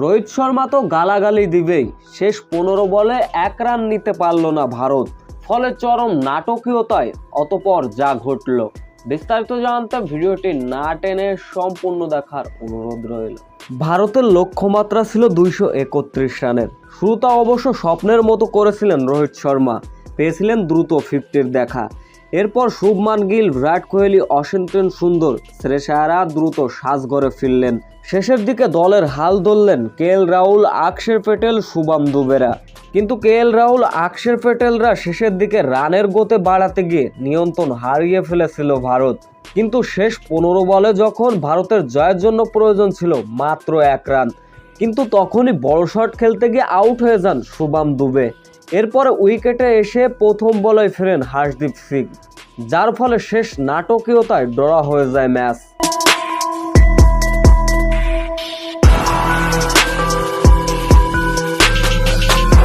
রোহিত শর্মা তো গালাগালি দিবেই। শেষ পনেরো বলে এক রান নিতে পারল না ভারত। ফলে চরম নাটকীয়তায় অতপর যা ঘটল। বিস্তারিত জানতে ভিডিওটি না টেনে সম্পূর্ণ দেখার অনুরোধ রইল। ভারতের লক্ষ্যমাত্রা ছিল দুইশো একত্রিশ রানের। শুরুটা অবশ্য স্বপ্নের মতো করেছিলেন রোহিত শর্মা। পেয়েছিলেন দ্রুত ফিফটির দেখা। এরপর শুভমান গিল, বিরাট কোহলি অসিন্তেন সুন্দর। শ্রেষায়ারা দ্রুত সাজঘরে ফিরলেন। শেষের দিকে দলের হাল ধরলেন কে এল রাহুল আকশের পেটেল, শুভম দুবেরা। কিন্তু কে এল রাহুল আকশের পেটেলরা শেষের দিকে রানের গতে বাড়াতে গিয়ে নিয়ন্ত্রণ হারিয়ে ফেলেছিল ভারত। কিন্তু শেষ পনেরো বলে যখন ভারতের জয়ের জন্য প্রয়োজন ছিল মাত্র এক রান। কিন্তু তখনই বড় শট খেলতে গিয়ে আউট হয়ে যান শুভম দুবে। এরপরে উইকেটে এসে প্রথম বলে ফেরেন হাসদীপ সিং, যার ফলে শেষ নাটকীয়তায় ডরা হয়ে যায় ম্যাচ।